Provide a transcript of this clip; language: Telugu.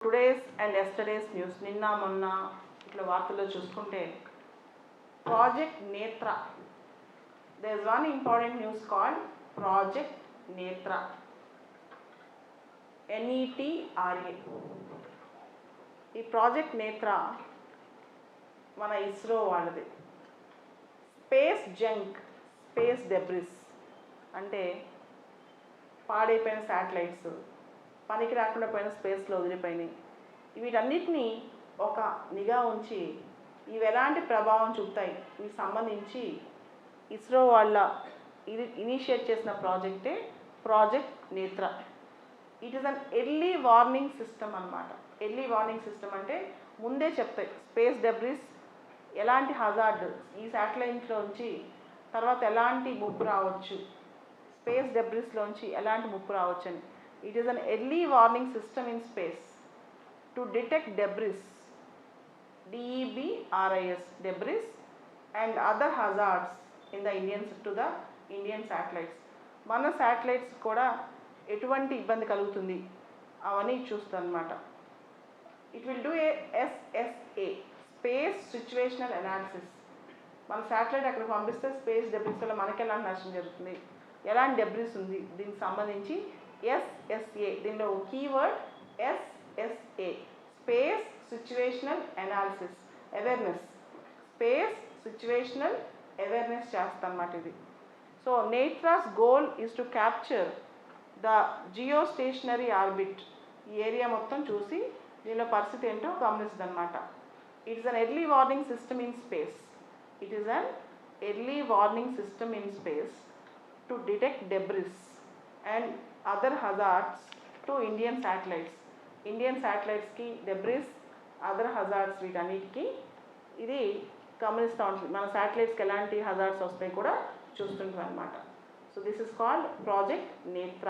టుడేస్ అండ్ ఎస్టర్డేస్ న్యూస్ నిన్న మొన్న ఇట్లా వార్తల్లో చూసుకుంటే project Netra the one important news call project Netra NETRA ఈ ప్రాజెక్ట్ నేత్ర మన ఇస్రో వాళ్ళది. స్పేస్ జంక్ స్పేస్ డెబ్రిస్ అంటే పాడైపోయిన శాటిలైట్స్ పనికి రాకుండా పోయిన స్పేస్లో వదిలిపోయినాయి. వీటన్నిటినీ ఒక నిఘా ఉంచి ఇవి ఎలాంటి ప్రభావం చూపుతాయి? ఇవి సంబంధించి ఇస్రో వాళ్ళ ఇది ఇనిషియేట్ చేసిన ప్రాజెక్టే project Netra. It is an early warning system అన్నమాట. ఎర్లీ వార్నింగ్ సిస్టమ్ అంటే ముందే చెప్తాయి. స్పేస్ డెబ్రిస్ ఎలాంటి హజార్డ్ ఈ శాటిలైట్లోంచి తర్వాత ఎలాంటి ముప్పు రావచ్చు? స్పేస్ డెబ్రిస్లోంచి ఎలాంటి ముప్పు రావచ్చు అని it is an early warning system in space to detect debris DEBRIS debris and other hazards in the Indians to the Indian satellites మన శాటిలైట్స్ కూడా ఎటువంటి ఇబ్బంది కలుగుతుంది? అవన్నీ చూస్తుంది అనమాట it will do a SSA space situational analysis మన శాటిలైట్ అక్కడికి పంపిస్తే స్పేస్ డెబ్రిస్ వల్ల మనకి ఎలాంటి నష్టం జరుగుతుంది? ఎలాంటి డెబ్రిస్ ఉంది? దీనికి సంబంధించి ఎస్ఎస్ఏ దీనిలో keyword SSA space situational analysis awareness space situational awareness చేస్తామన్నమాట ఇది. So Netra's goal is to capture the geostationary orbit ఈ ఏరియా మొత్తం చూసి దీనిలో పరిస్థితి ఏంటో గమనిస్తుంది అనమాట it is an early warning system in space it is an early warning system in space to detect debris and other hazards to Indian satellites Indian శాటిలైట్స్కి debris other hazards వీటన్నిటికీ ఇది గమనిస్తూ ఉంటుంది మన శాటిలైట్స్కి ఎలాంటి హజార్డ్స్ వస్తాయి కూడా చూస్తుంటుంది అనమాట so this is called project Netra